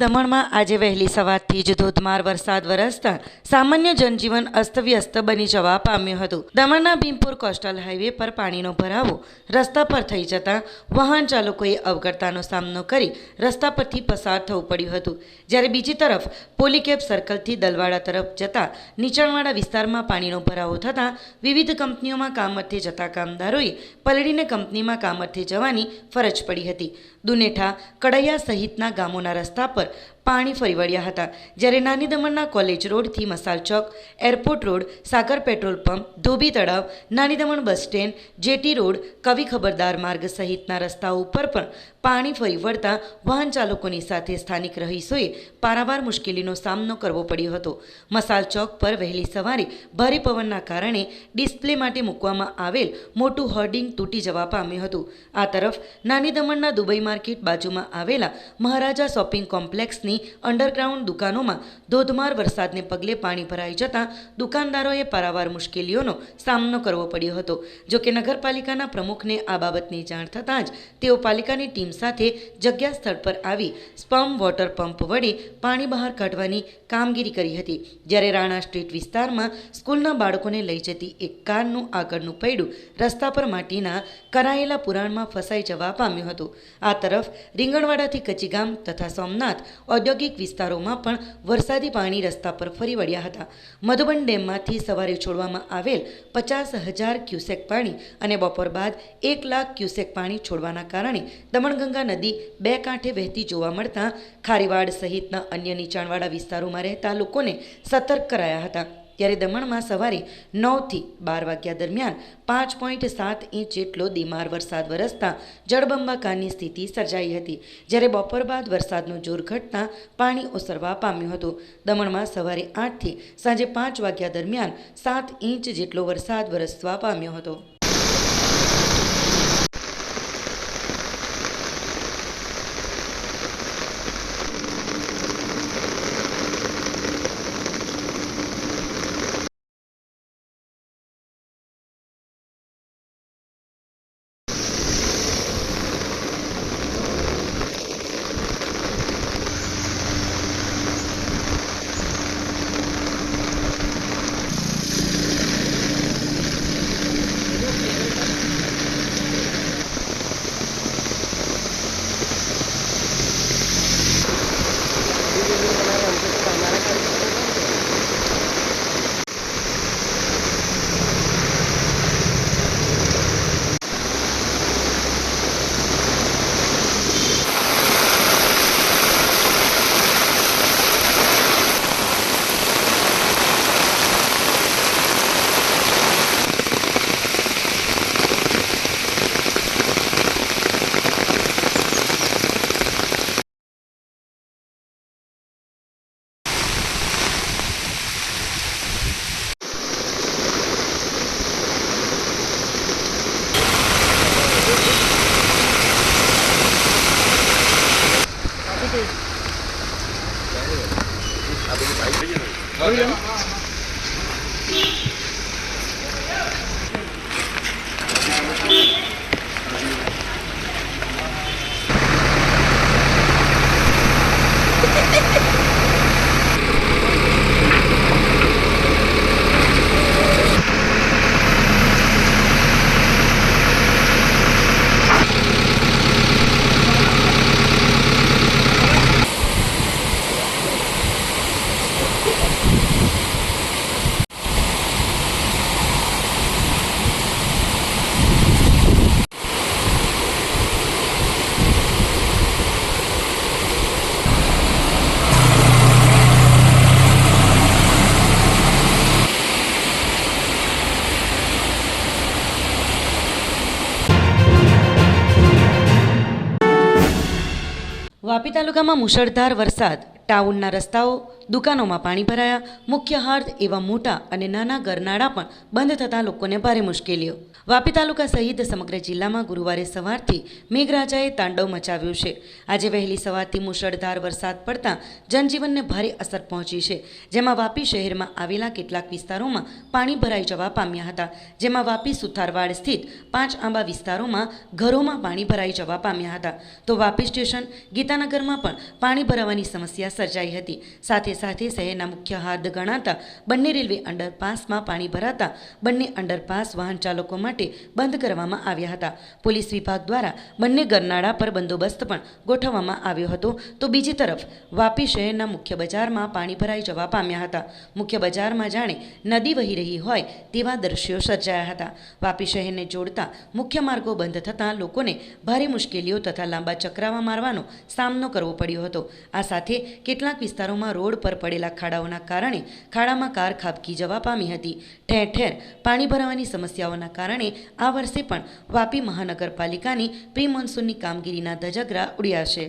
દમણમાં આજે વહેલી સવારથી જ ધોધમાર વરસાદ વરસતા સામાન્ય જનજીવન અસ્તવ્યસ્ત બની જવા પામ્યું હતું. દમણના ભીમપુર કોસ્ટલ હાઈવે પર પાણીનો ભરાવો રસ્તા પર થઈ જતા વાહન ચાલકોએ અવગડતાનો સામનો કરી રસ્તા પરથી પસાર થવું પડ્યું હતું. જ્યારે બીજી તરફ પોલીકેબ સર્કલથી દલવાડા તરફ જતા નીચાણવાળા વિસ્તારમાં પાણીનો ભરાવો થતાં વિવિધ કંપનીઓમાં કામ અર્થે જતા કામદારોએ પલળીને કંપનીમાં કામ અર્થે જવાની ફરજ પડી હતી. દુનેઠા કડૈયા સહિતના ગામોના રસ્તા પર પાણી ફરી વળ્યા હતા. જ્યારે નાની દમણના કોલેજ રોડથી મસાલ ચોક, airport road, Sagar petrol pump, ધોબી તળાવ, Nani Daman bus stand, jetty road, Kavi Khabardar Marg સહિતના રસ્તાઓ ઉપર પણ પાણી ફરી વળતા વાહન ચાલકોની સાથે સ્થાનિક રહીશોએ પારાવાર મુશ્કેલીનો સામનો કરવો પડ્યો હતો. મસાલ ચોક પર વહેલી સવારે ભારે પવનના કારણે ડિસ્પ્લે માટે મૂકવામાં આવેલ મોટું હોર્ડિંગ તૂટી જવા પામ્યું હતું. આ તરફ નાની દમણના દુબઈ માર્કેટ બાજુમાં આવેલા મહારાજા શોપિંગ કોમ્પ્લેક્સની અંડરગ્રાઉન્ડ દુકાનોમાં ધોધમાર વરસાદને પગલે પાણી ભરાઈ જતાં દુકાનદારોએ પારાવાર મુશ્કેલીઓનો સામનો કરવો પડ્યો હતો. જોકે નગરપાલિકાના પ્રમુખને આ બાબતની જાણ થતાં જ તેઓ પાલિકાની ટીમ સાથે જગ્યા સ્થળ પર આવી સ્પમ વોટર પંપ વડે પાણી બહાર કાઢવાની કામગીરી કરી હતી. જ્યારે રાણા સ્ટ્રીટ વિસ્તારમાં સ્કૂલના બાળકોને લઈ જતી એક કારનું આગળનું પૈડું રસ્તા પર માટીના કરાયેલા પુરાણમાં ફસાઈ જવા પામ્યું હતું. આ તરફ રીંગણવાડાથી કચીગામ તથા સોમનાથ ઔદ્યોગિક વિસ્તારોમાં પણ વરસાદી પાણી રસ્તા પર ફરી વળ્યા હતા. મધુબન ડેમમાંથી સવારે છોડવામાં આવેલ પચાસ હજાર ક્યુસેક પાણી અને બપોર બાદ એક લાખ ક્યુસેક પાણી છોડવાના કારણે દમણગંગા નદી બે કાંઠે વહેતી જોવા મળતા ખારીવાડ સહિતના અન્ય નીચાણવાળા વિસ્તારોમાં રહેતા લોકોને સતર્ક કરાયા હતા. ત્યારે દમણમાં સવારે નવથી બાર વાગ્યા દરમિયાન પાંચ પોઈન્ટ સાત ઇંચ જેટલો ધીમાર વરસાદ વરસતા જળબંબાકારની સ્થિતિ સર્જાઈ હતી. જ્યારે બપોર બાદ વરસાદનું જોર ઘટતા પાણી ઓસરવા પામ્યું હતું. દમણમાં સવારે આઠથી સાંજે પાંચ વાગ્યા દરમિયાન સાત ઇંચ જેટલો વરસાદ વરસવા પામ્યો હતો. વાપી તાલુકામાં મુશળધાર વરસાદ. ટાઉનના રસ્તાઓ, દુકાનોમાં પાણી ભરાયા. મુખ્ય હાર્દ એવા મોટા અને નાના ગરનાળા પણ બંધ થતાં લોકોને ભારે મુશ્કેલીઓ. વાપી તાલુકા સહિત સમગ્ર જિલ્લામાં ગુરુવારે સવારથી મેઘરાજાએ તાંડવ મચાવ્યું છે. આજે વહેલી સવારથી મુશળધાર વરસાદ પડતા જનજીવનને ભારે અસર પહોંચી છે, જેમાં વાપી શહેરમાં આવેલા કેટલાક વિસ્તારોમાં પાણી ભરાઈ જવા પામ્યા હતા, જેમાં વાપી સુથારવાડ સ્થિત પાંચ આંબા વિસ્તારોમાં ઘરોમાં પાણી ભરાઈ જવા પામ્યા હતા. તો વાપી સ્ટેશન ગીતાનગરમાં પણ પાણી ભરાવાની સમસ્યા સર્જાઈ હતી. સાથે સાથે શહેરના મુખ્ય હાર્દ ગણાતા બંને રેલવે અંડરપાસમાં પાણી ભરાતા બંને અંડરપાસ વાહન ચાલકો માટે બંધ કરવામાં આવ્યા હતા. પોલીસ વિભાગ દ્વારા બંને ગરનાળા પર બંદોબસ્ત પણ ગોઠવવામાં આવ્યો હતો. તો બીજી તરફ, વાપી શહેરના મુખ્ય બજારમાં પાણી ભરાઈ જવા પામ્યા હતા. મુખ્ય બજારમાં જાણે નદી વહી રહી હોય તેવા દ્રશ્યો સર્જાયા હતા. વાપી શહેરને જોડતા મુખ્ય માર્ગો બંધ થતાં લોકોને ભારે મુશ્કેલીઓ તથા લાંબા ચક્રાવા મારવાનો સામનો કરવો પડ્યો હતો. આ સાથે કેટલાક વિસ્તારોમાં રોડ પર પડેલા ખાડાઓના કારણે ખાડામાં કાર ખાબકી જવા પામી હતી. ઠેર ઠેર પાણી ભરાવાની સમસ્યાઓના કારણે આ વર્ષે પણ વાપી મહાનગરપાલિકાની પ્રી મોન્સૂનની કામગીરીના ધજગરા ઉડ્યા છે.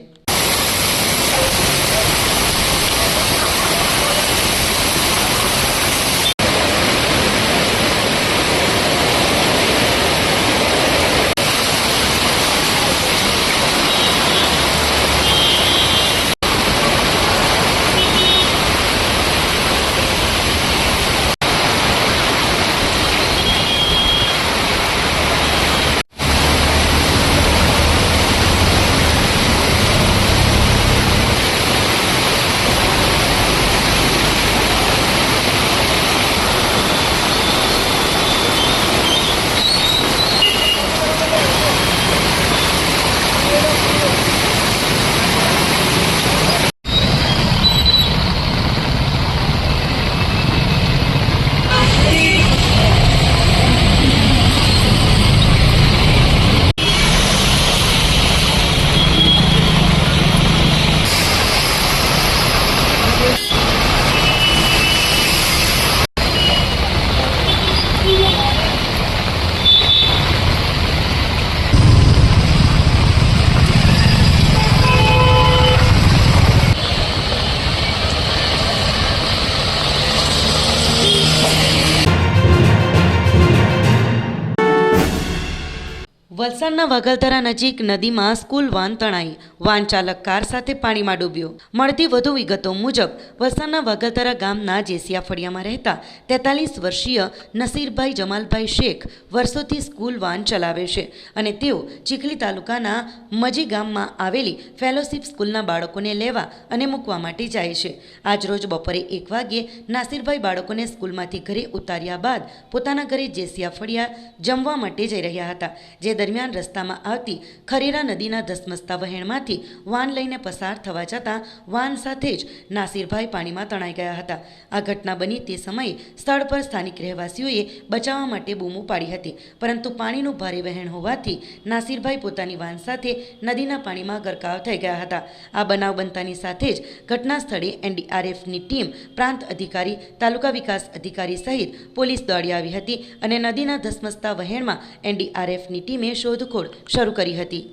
વલસાડના વાઘલધરા નજીક નદીમાં સ્કૂલ વાન તણાઈ. વાન ચાલક કાર સાથે પાણીમાં ડૂબ્યો. મળતી વધુ વિગતો મુજબ, વલસાડના વાઘલધરા ગામના જેસિયા ફળિયામાં રહેતા તેતાલીસ વર્ષીય નસીરભાઈ જમાલભાઈ શેખ વર્ષોથી સ્કૂલ વાન ચલાવે છે અને તેઓ ચીખલી તાલુકાના મજી ગામમાં આવેલી ફેલોશિપ સ્કૂલના બાળકોને લેવા અને મૂકવા માટે જાય છે. આજરોજ બપોરે એક વાગ્યે નાસિરભાઈ બાળકોને સ્કૂલમાંથી ઘરે ઉતાર્યા બાદ પોતાના ઘરે જેસિયા ફળિયા જમવા માટે જઈ રહ્યા હતા, જે દરમિયાન રસ્તામાં આવતી ખરેરા નદીના ધસમસતા વહેણમાંથી વાન લઈને પસાર થવા જતાં વાન સાથે જ નાસિરભાઈ પાણીમાં તણાઈ ગયા હતા. આ ઘટના બની તે સમયે સ્થળ પર સ્થાનિક રહેવાસીઓએ બચાવવા માટે બૂમો પાડી હતી. પરંતુ પાણીનું ભારે વહેણ હોવાથી નાસિરભાઈ પોતાની વાન સાથે નદીના પાણીમાં ગરકાવ થઈ ગયા હતા. આ બનાવ બનતાની સાથે જ ઘટના સ્થળે એનડીઆરએફની ટીમ પ્રાંત અધિકારી, તાલુકા વિકાસ અધિકારી સહિત પોલીસ દોડી આવી હતી અને નદીના ધસમસતા વહેણમાં એનડીઆરએફની ટીમે શોધખોળ શરૂ કરી હતી.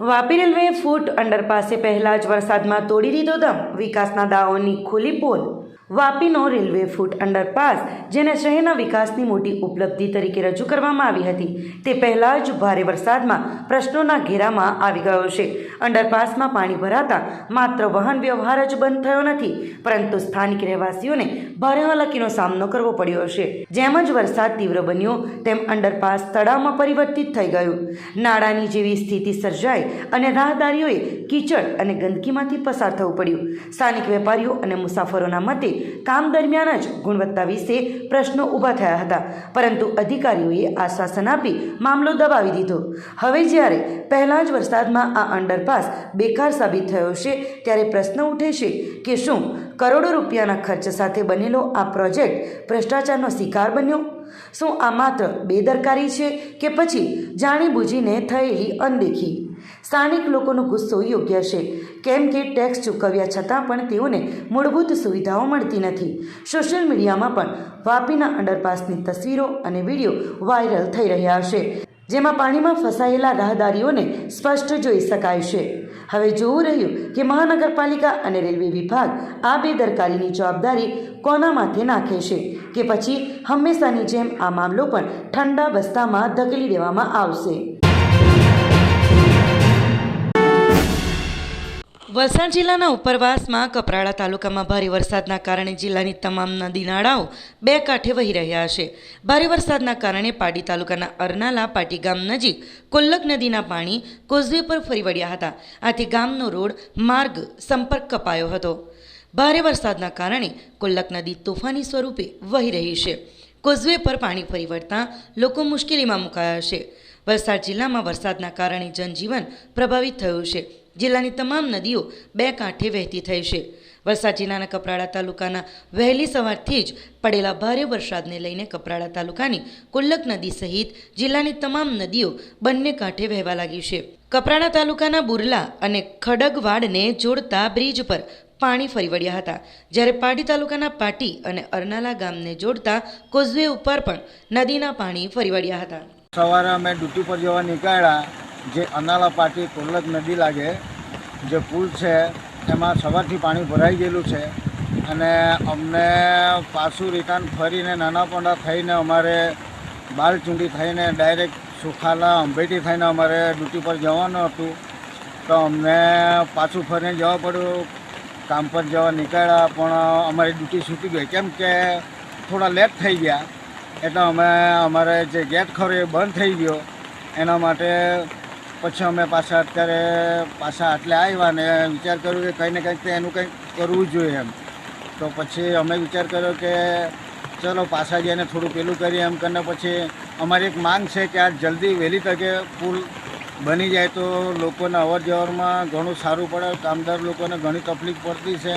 વાપી રેલવે ફૂટ અંડરપાસે પહેલા જ વરસાદમાં તોડી દીધો દમ. વિકાસના દાવોની ખુલ્લી પોલ વાપીનો રેલવે ફૂટ અંડરપાસ, જેને શહેરના વિકાસની મોટી ઉપલબ્ધિ તરીકે રજૂ કરવામાં આવી હતી. તે પહેલાં જ ભારે વરસાદમાં પ્રશ્નોના ઘેરામાં આવી ગયો છે. અંડરપાસમાં પાણી ભરાતા માત્ર વાહન વ્યવહાર જ બંધ થયો નથી, પરંતુ સ્થાનિક રહેવાસીઓને ભારે હાલાકીનો સામનો કરવો પડ્યો છે. જેમ જ વરસાદ તીવ્ર બન્યો, તેમ અંડરપાસ તળાવમાં પરિવર્તિત થઈ ગયું. નાળાની જેવી સ્થિતિ સર્જાઈ અને રાહદારીઓએ કીચડ અને ગંદકીમાંથી પસાર થવું પડ્યું. સ્થાનિક વેપારીઓ અને મુસાફરોના મતે કામ દરમિયાન જ ગુણવત્તા વિશે પ્રશ્નો ઊભા થયા હતા. પરંતુ અધિકારીઓએ આશ્વાસન આપી મામલો દબાવી દીધો. હવે જ્યારે પહેલાં જ વરસાદમાં આ અંડરપાસ બેકાર સાબિત થયો છે, ત્યારે પ્રશ્ન ઉઠે છે કે શું કરોડો રૂપિયાના ખર્ચ સાથે બનેલો આ પ્રોજેક્ટ ભ્રષ્ટાચારનો શિકાર બન્યો? શું આ માત્ર બેદરકારી છે કે પછી જાણીબૂજીને થયેલી અનદેખી? સ્થાનિક લોકોનો ગુસ્સો યોગ્ય છે કેમ કે ટેક્સ ચૂકવ્યા છતાં પણ તેઓને મૂળભૂત સુવિધાઓ મળતી નથી. સોશિયલ મીડિયામાં પણ વાપીના અંડરપાસની તસવીરો અને વીડિયો વાયરલ થઈ રહ્યા છે જેમાં પાણીમાં ફસાયેલા રાહદારીઓને સ્પષ્ટ જોઈ શકાય છે. હવે જોવું રહ્યું કે મહાનગરપાલિકા અને રેલવે વિભાગ આ બેદરકારીની જવાબદારી કોના માથે નાખે છે કે પછી હંમેશાની જેમ આ મામલો પણ ઠંડા બસ્તામાં ધકેલી દેવામાં આવશે. વલસાડ જિલ્લાના ઉપરવાસમાં કપરાડા તાલુકામાં ભારે વરસાદના કારણે જિલ્લાની તમામ નદી નાળાઓ બે કાંઠે વહી રહ્યા છે. ભારે વરસાદના કારણે પાડી તાલુકાના અરનાલા, પાટી ગામ નજીક કોલ્લક નદીના પાણી કોઝવે પર ફરી વળ્યા હતા. આથી ગામનો રોડ માર્ગ સંપર્ક કપાયો હતો. ભારે વરસાદના કારણે કોલ્લક નદી તોફાની સ્વરૂપે વહી રહી છે. કોઝવે પર પાણી ફરી વળતા લોકો મુશ્કેલીમાં મુકાયા છે. વલસાડ જિલ્લામાં વરસાદના કારણે જનજીવન પ્રભાવિત થયું છે. જિલ્લાની તમામ નદીઓ બે કાંઠે વહેતી થઈ છે. વલસાડ જિલ્લાના કપરાડા તાલુકાના વહેલી સવારથી જ પડેલા ભારે વરસાદને લઈને કપરાડા તાલુકાની કુલ્લક નદી સહિત જિલ્લાની તમામ નદીઓ બંને કાંઠે વહેવા લાગી છે. કપરાડા તાલુકાના બુરલા અને ખડગવાડને જોડતા બ્રિજ પર પાણી ફરી વળ્યા હતા. જ્યારે પાટી તાલુકાના પાટી અને અરનાલા ગામને જોડતા કોઝવે ઉપર પણ નદીના પાણી ફરી વળ્યા હતા. સવારે અમે ડ્યુટી પર જવા નીકળ્યા. જે અનાલા પાટી કોલ્લક નદી લાગે, જે પુલ છે, એમાં સવારથી પાણી ભરાઈ ગયેલું છે. અને અમને પાછું રિટર્ન ફરીને નાના પોંડા થઈને અમારે બાલચુંડી થઈને ડાયરેક્ટ સુખાલા અંભેટી થઈને અમારે ડ્યુટી પર જવાનું હતું. તો અમને પાછું ફરીને જવા પડ્યું, કામ પર જવા નીકળ્યા, પણ અમારી ડ્યુટી છૂટી ગઈ. કેમ કે થોડા લેટ થઈ ગયા. એટલે અમે, અમારે જે ગેટ ખરો એ બંધ થઈ ગયો. એના માટે પછી અમે પાછા અત્યારે પાછા આટલે આવ્યા ને વિચાર કર્યો કે કંઈ ને કંઈક તો એનું કંઈક કરવું જોઈએ એમ. તો પછી અમે વિચાર કર્યો કે ચલો પાછા જઈને થોડું પેલું કરીએ એમ કરીને પછી અમારી એક માંગ છે કે આ જલ્દી વહેલી તકે પુલ બની જાય તો લોકોને અવર જવરમાં ઘણું સારું પડે, કામદાર લોકોને ઘણી તકલીફ પડતી છે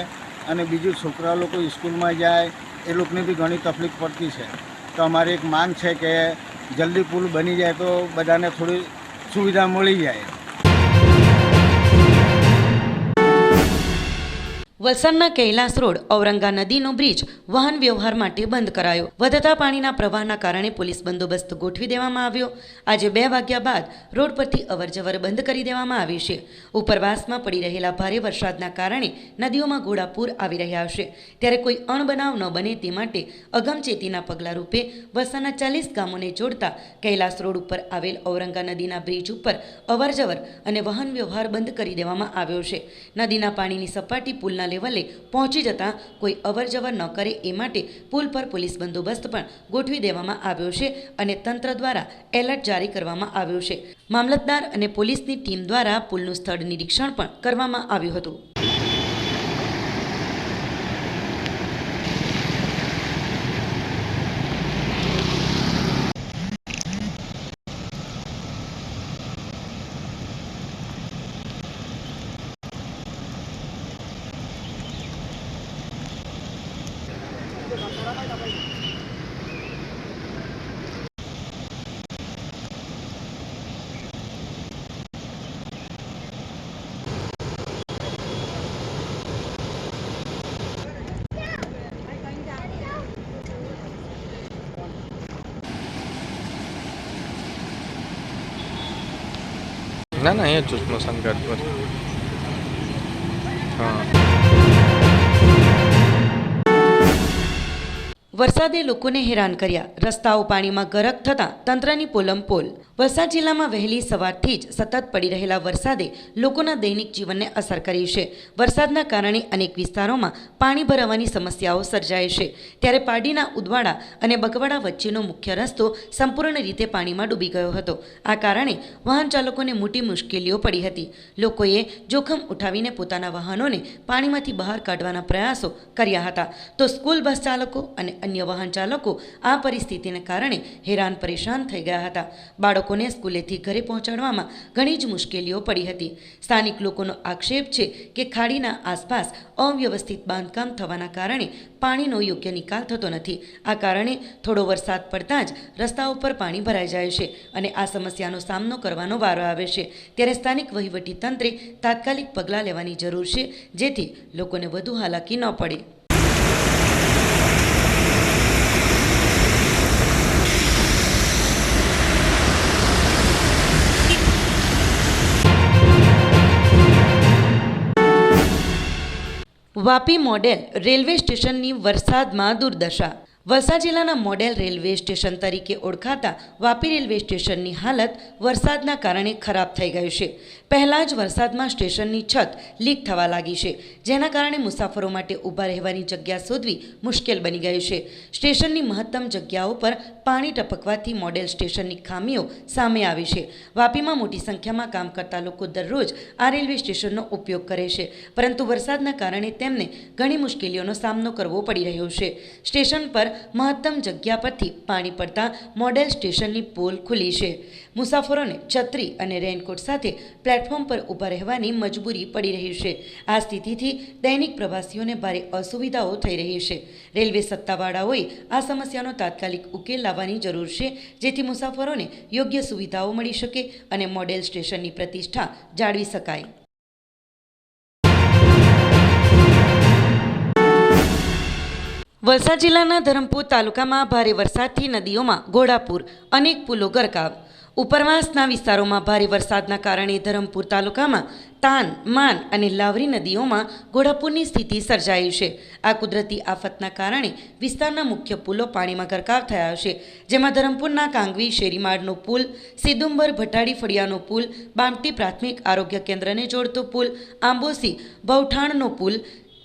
અને બીજું છોકરા લોકો સ્કૂલમાં જાય એ લોકોને બી ઘણી તકલીફ પડતી છે. તો અમારી એક માંગ છે કે જલ્દી પુલ બની જાય તો બધાને થોડી સુવિધા મળી જાય. વલસાડના કૈલાસ રોડ, ઔરંગા નદીનો બ્રિજ વાહન વ્યવહાર માટે બંધ કરાયો. વધતા પાણીના પ્રવાહના કારણે પોલીસ બંદોબસ્ત ગોઠવી દેવામાં આવ્યો. આજે બે વાગ્યા બાદ રોડ પરથી અવરજવર બંધ કરી દેવામાં આવી છે. ઉપરવાસમાં પડી રહેલા ભારે વરસાદના કારણે નદીઓમાં ઘોડાપૂર આવી રહ્યા છે. ત્યારે કોઈ અણબનાવ ન બને તે માટે અગમચેતીના પગલાં રૂપે વલસાડના ચાલીસ ગામોને જોડતા કૈલાસ રોડ ઉપર આવેલ ઔરંગા નદીના બ્રિજ ઉપર અવરજવર અને વાહન વ્યવહાર બંધ કરી દેવામાં આવ્યો છે. નદીના પાણીની સપાટી પુલના લેવલે પહોંચી જતાં કોઈ અવરજવર ન કરે એ માટે પુલ પર પોલીસ બંદોબસ્ત પણ ગોઠવી દેવામાં આવ્યો છે અને તંત્ર દ્વારા એલર્ટ જારી કરવામાં આવ્યો છે. મામલતદાર અને પોલીસની ટીમ દ્વારા પુલનું સ્થળ નિરીક્ષણ પણ કરવામાં આવ્યું હતું. ના ના અહીંયા જ છું સ્મશાન ઘાટ પર વરસાદે લોકોને હેરાન કર્યા. રસ્તાઓ પાણીમાં ગરક થતાં તંત્રની પોલમ પોલ. વલસાડ જિલ્લામાં વહેલી સવારથી જ સતત પડી રહેલા વરસાદે લોકોના દૈનિક જીવનને અસર કરી છે. વરસાદના કારણે અનેક વિસ્તારોમાં પાણી ભરાવાની સમસ્યાઓ સર્જાય છે. ત્યારે પાડીના ઉદવાડા અને બગવાડા વચ્ચેનો મુખ્ય રસ્તો સંપૂર્ણ રીતે પાણીમાં ડૂબી ગયો હતો. આ કારણે વાહન ચાલકોને મોટી મુશ્કેલીઓ પડી હતી. લોકોએ જોખમ ઉઠાવીને પોતાના વાહનોને પાણીમાંથી બહાર કાઢવાના પ્રયાસો કર્યા હતા. તો સ્કૂલ બસ ચાલકો અને અન્ય વાહન ચાલકો આ પરિસ્થિતિને કારણે હેરાન પરેશાન થઈ ગયા હતા. બાળકોને સ્કૂલેથી ઘરે પહોંચાડવામાં ઘણી જ મુશ્કેલીઓ પડી હતી. સ્થાનિક લોકોનો આક્ષેપ છે કે ખાડીના આસપાસ અવ્યવસ્થિત બાંધકામ થવાના કારણે પાણીનો યોગ્ય નિકાલ થતો નથી. આ કારણે થોડો વરસાદ પડતાં જ રસ્તા ઉપર પાણી ભરાઈ જાય છે અને આ સમસ્યાનો સામનો કરવાનો વારો આવે છે. ત્યારે સ્થાનિક વહીવટી તંત્રે તાત્કાલિક પગલાં લેવાની જરૂર છે જેથી લોકોને વધુ હાલાકી ન પડે. વાપી મોડેલ રેલવે સ્ટેશનની વરસાદમાં દુર્દશા વલસાડ જિલ્લાના મોડેલ રેલવે સ્ટેશન તરીકે ઓળખાતા વાપી રેલવે સ્ટેશનની હાલત વરસાદના કારણે ખરાબ થઈ ગયું છે. પહેલાં જ વરસાદમાં સ્ટેશનની છત લીક થવા લાગી છે, જેના કારણે મુસાફરો માટે ઊભા રહેવાની જગ્યા શોધવી મુશ્કેલ બની ગયું છે. સ્ટેશનની મહત્તમ જગ્યાઓ પર પાણી ટપકવાથી મોડેલ સ્ટેશનની ખામીઓ સામે આવી છે. વાપીમાં મોટી સંખ્યામાં કામ કરતા લોકો દરરોજ આ રેલવે સ્ટેશનનો ઉપયોગ કરે છે, પરંતુ વરસાદના કારણે તેમને ઘણી મુશ્કેલીઓનો સામનો કરવો પડી રહ્યો છે. સ્ટેશન પર મહત્તમ જગ્યા પરથી પાણી પડતા મોડેલ સ્ટેશનની પોલ ખુલી છે. મુસાફરોને છત્રી અને રેનકોટ સાથે પ્લેટફોર્મ પર ઊભા રહેવાની મજબૂરી પડી રહી છે. આ સ્થિતિથી દૈનિક પ્રવાસીઓને ભારે અસુવિધાઓ થઈ રહી છે. રેલવે સત્તાવાળાઓએ આ સમસ્યાનો તાત્કાલિક ઉકેલ લાવવાની જરૂર છે, જેથી મુસાફરોને યોગ્ય સુવિધાઓ મળી શકે અને મોડેલ સ્ટેશનની પ્રતિષ્ઠા જાળવી શકાય. વલસાડ જિલ્લાના ધરમપુર તાલુકામાં ભારે વરસાદથી નદીઓમાં ઘોડાપુર અનેક પુલો ગરકાવ. ઉપરવાસના વિસ્તારોમાં ભારે વરસાદના કારણે ધરમપુર તાલુકામાં તાન, માન અને લાવરી નદીઓમાં ઘોડાપુરની સ્થિતિ સર્જાઈ છે. આ કુદરતી આફતના કારણે વિસ્તારના મુખ્ય પુલો પાણીમાં ગરકાવ થયા છે. જેમાં ધરમપુરના કાંગવી શેરીમાળનો પુલ, સિદુંબર, ભટાડી, ફળિયાનો પુલ બામટી પ્રાથમિક આરોગ્ય કેન્દ્રને જોડતો પુલ, આંબોસી, ભવઠાણનો પુલ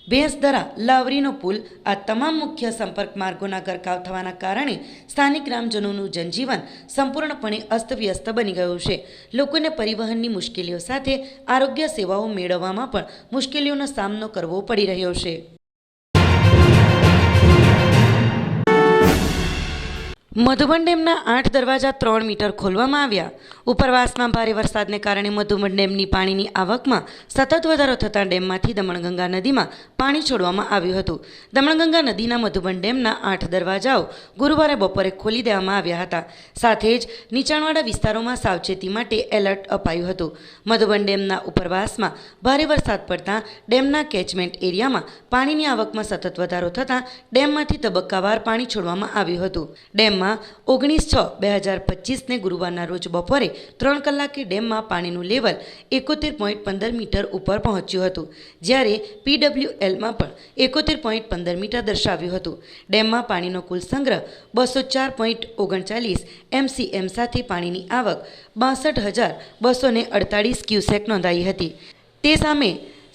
ભેંસદરા લાવરીનો પુલ આ તમામ મુખ્ય સંપર્ક માર્ગોના ગરકાવ થવાના કારણે સ્થાનિક ગ્રામજનોનું જનજીવન સંપૂર્ણપણે અસ્તવ્યસ્ત બની ગયું છે. લોકોને પરિવહનની મુશ્કેલીઓ સાથે આરોગ્ય સેવાઓ મેળવવામાં પણ મુશ્કેલીઓનો સામનો કરવો પડી રહ્યો છે. મધુબન ડેમના આઠ દરવાજા ત્રણ મીટર ખોલવામાં આવ્યા. ઉપરવાસમાં ભારે વરસાદને કારણે મધુબન ડેમની પાણીની આવકમાં સતત વધારો થતાં ડેમમાંથી દમણગંગા નદીમાં પાણી છોડવામાં આવ્યું હતું. દમણગંગા નદીના મધુબન ડેમના આઠ દરવાજાઓ ગુરુવારે બપોરે ખોલી દેવામાં આવ્યા હતા. સાથે જ નીચાણવાળા વિસ્તારોમાં સાવચેતી માટે એલર્ટ અપાયું હતું. મધુબન ડેમના ઉપરવાસમાં ભારે વરસાદ પડતા ડેમના કેચમેન્ટ એરિયામાં પાણીની આવકમાં સતત વધારો થતાં ડેમમાંથી તબક્કાવાર પાણી છોડવામાં આવ્યું હતું. ડેમમાં ઓગણીસ છ, બે હજાર પચીસને ગુરુવારના રોજ બપોરે ત્રણ કલાકે ડેમમાં પાણીનું લેવલ એકોતેર પોઈન્ટ પંદર મીટર ઉપર પહોંચ્યું હતું. જ્યારે પીડબ્લ્યુએલમાં પણ એકોતેર પોઈન્ટ પંદર મીટર દર્શાવ્યું હતું. ડેમમાં પાણીનો કુલ સંગ્રહ બસો ચાર પોઈન્ટ ઓગણચાલીસ એમસીએમ સાથે પાણીની આવક બાસઠ હજાર બસો અડતાળીસ ક્યુસેક નોંધાઈ હતી. તે સામે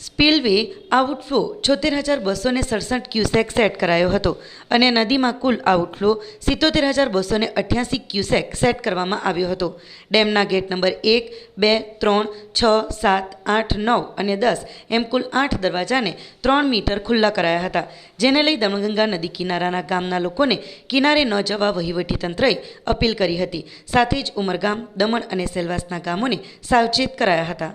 સ્પિલવે આઉટફ્લો છોતેર હજાર બસો ને સડસઠ ક્યુસેક સેટ કરાયો હતો અને નદીમાં કુલ આઉટફ્લો સિત્તોતેર હજાર બસો ને અઠ્યાસી ક્યુસેક સેટ કરવામાં આવ્યો હતો. ડેમના ગેટ નંબર એક, બે, ત્રણ, છ, સાત, આઠ, નવ અને દસ એમ કુલ આઠ દરવાજાને ત્રણ મીટર ખુલ્લા કરાયા હતા, જેને લઈ દમણગંગા નદી કિનારાના ગામના લોકોને કિનારે ન જવા વહીવટીતંત્રએ અપીલ કરી હતી. સાથે જ ઉમરગામ, દમણ અને સેલવાસના ગામોને સાવચેત કરાયા હતા.